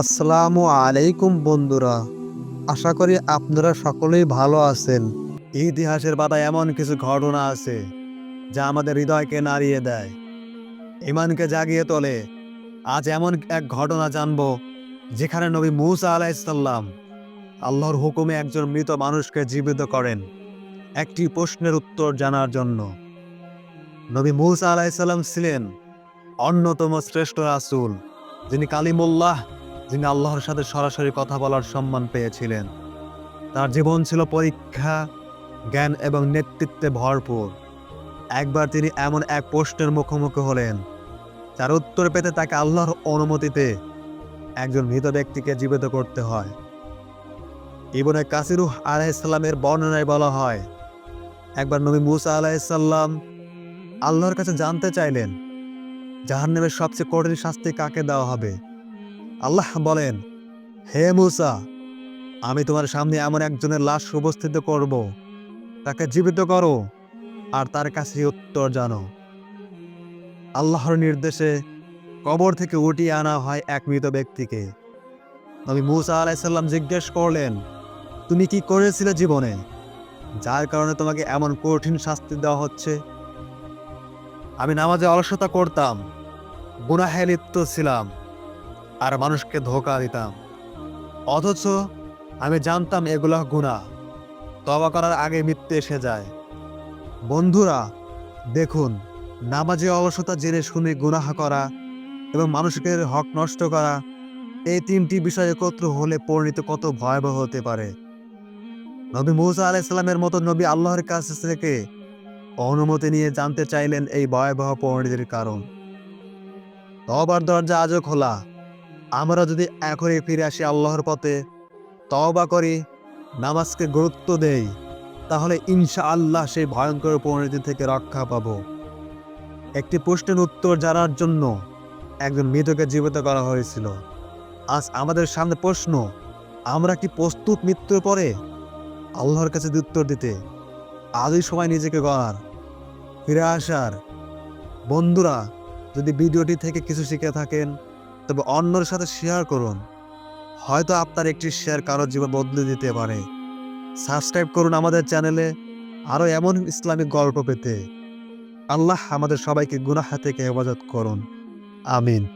আসসালামু আলাইকুম বন্ধুরা, আশা করি আপনারা সকলেই ভালো আছেন। ইতিহাসের পাতায় এমন কিছু ঘটনা আছে, যা আমাদের হৃদয়কে নাড়িয়ে দেয়। ইমানকে জাগিয়ে তোলে। আজ এমন এক ঘটনা জানব, যেখানে নবী মুসা আলাইসাল্লাম আল্লাহর হুকুমে একজন মৃত মানুষকে জীবিত করেন। একটি প্রশ্নের উত্তর জানার জন্য। নবী মুসা আলাইসাল্লাম ছিলেন অন্যতম শ্রেষ্ঠ রাসুল, যিনি কালিমুল্লাহ যিনি আল্লাহর সাথে সরাসরি কথা বলার সম্মান পেয়েছিলেন। তার জীবন ছিল পরীক্ষা, জ্ঞান এবং নেতৃত্বে ভরপুর। একবার তিনি এমন এক প্রশ্নের মুখোমুখি হলেন, যার উত্তর পেতে তাকে আল্লাহর অনুমতিতে একজন মৃত ব্যক্তিকে জীবিত করতে হয়। ইবনে কাসিরুহ আলাইসাল্লামের বর্ণনায় বলা হয়, একবার নবী মুসা আলাইসাল্লাম আল্লাহর কাছে জানতে চাইলেন, জাহান্নামের সবচেয়ে কঠিন শাস্তি কাকে দেওয়া হবে? আল্লাহ বলেন, হে মুসা, আমি তোমার সামনে এমন একজনের লাশ উপস্থিত করব। তাকে জীবিত করো আর তার কাছে উত্তর জানো। আল্লাহর নির্দেশে কবর থেকে উঠিয়ে আনা হয় এক মৃত ব্যক্তিকে। নবী মুসা আলাইসাল্লাম জিজ্ঞেস করলেন, তুমি কি করেছিলে জীবনে? যার কারণে তোমাকে এমন কঠিন শাস্তি দেওয়া হচ্ছে? আমি নামাজে অলসতা করতাম, গুনাহে লিপ্ত ছিলাম। আর মানুষকে ধোকা দিতাম। অথচ আমি জানতাম এগুলো গুণা তবা করার আগে মৃত্যু এসে যায়। বন্ধুরা, দেখুন, নামাজে অলসতা জেনে শুনে গুনাহ করা এবং মানুষের হক নষ্ট করা এই তিনটি বিষয় একত্র হলে পরিণত কত ভয়াবহ হতে পারে। নবী মুসা আলাইসাল্লামের মতো নবী আল্লাহর কাছ থেকে অনুমতি নিয়ে জানতে চাইলেন এই ভয়াবহ পরিণতির কারণ। তবার দরজা আজও খোলা। আমরা যদি এখনই ফিরে আসি আল্লাহর পথে, তওবা করি, নামাজকে গুরুত্ব দেই, তাহলে ইনশা আল্লাহ সেই ভয়ঙ্কর পরিণতি থেকে রক্ষা পাব। একটি প্রশ্নের উত্তর জানার জন্য একজন মৃতকে জীবিত করা হয়েছিল। আজ আমাদের সামনে প্রশ্ন, আমরা কি প্রস্তুত মৃত্যুর পরে? আল্লাহর কাছে উত্তর দিতে, আজই সময় নিজেকে গড়ার, ফিরে আসার। বন্ধুরা, যদি ভিডিওটি থেকে কিছু শিখে থাকেন তবে অন্যের সাথে শেয়ার করুন। হয়তো আপনার একটি শেয়ার কারোর জীবন বদলে দিতে পারে। সাবস্ক্রাইব করুন আমাদের চ্যানেলে আরও এমন ইসলামিক গল্প পেতে। আল্লাহ আমাদের সবাইকে গুনাহা থেকে হেফাজত করুন। আমিন।